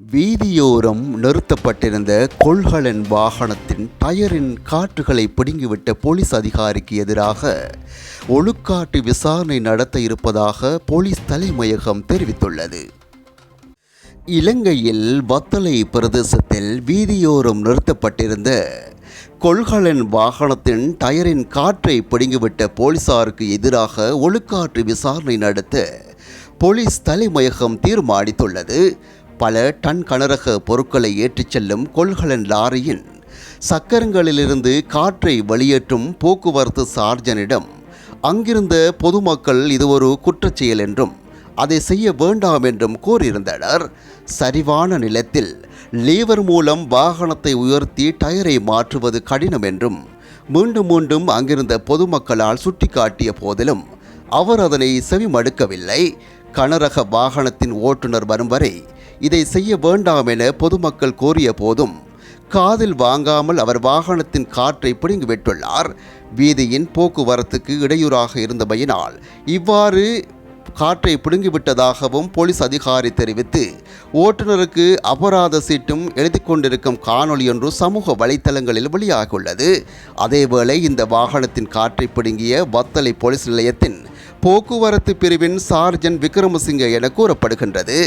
வீதியோரம் நிறுத்தப்பட்டிருந்த கொள்கலன் வாகனத்தின் டயரின் காற்றுகளை பிடுங்கிவிட்ட போலீஸ் அதிகாரிக்கு எதிராக ஒழுக்காட்டு விசாரணை நடத்த இருப்பதாக போலீஸ் தலைமையகம் தெரிவித்துள்ளது. இலங்கையில் வத்தலை பிரதேசத்தில் வீதியோரம் நிறுத்தப்பட்டிருந்த கொள்கலன் வாகனத்தின் டயரின் காற்றை பிடுங்கிவிட்ட போலீசாருக்கு எதிராக ஒழுக்காற்று விசாரணை நடத்த போலீஸ் தலைமையகம் தீர்மானித்துள்ளது. பல டன் கனரக பொருட்களை ஏற்றிச் செல்லும் கொள்கலன் லாரியின் சக்கரங்களிலிருந்து காற்றை வெளியேற்றும் போக்குவரத்து சார்ஜனிடம் அங்கிருந்த பொதுமக்கள் இது ஒரு குற்றச்செயல் என்றும் அதை செய்ய வேண்டாம் என்றும் கூறியிருந்தனர். சரிவான நிலத்தில் லீவர் மூலம் வாகனத்தை உயர்த்தி டயரை மாற்றுவது கடினம் என்றும் மீண்டும் மீண்டும் அங்கிருந்த பொதுமக்களால் சுட்டிக்காட்டிய போதிலும் அவர் அதனை செவிமடுக்கவில்லை. கனரக வாகனத்தின் ஓட்டுநர் வரும் வரை இதை செய்ய வேண்டாம் என பொதுமக்கள் கோரிய போதும் காதில் வாங்காமல் அவர் வாகனத்தின் காற்றை பிடுங்கிவிட்டுள்ளார் வீதியின் போக்குவரத்துக்கு இடையூறாக இருந்தமையினால் இவ்வாறு காற்றை பிடுங்கிவிட்டதாகவும் போலீஸ் அதிகாரி தெரிவித்து ஓட்டுநருக்கு அபராத சீட்டும் எழுதி கொண்டிருக்கும் காணொலி ஒன்று சமூக வலைத்தளங்களில் வெளியாகியுள்ளது. அதேவேளை இந்த வாகனத்தின் காற்றை பிடுங்கிய வத்தலை போலீஸ் நிலையத்தின் போக்குவரத்து பிரிவின் சார்ஜன் விக்ரமசிங்க என கூறப்படுகின்றது.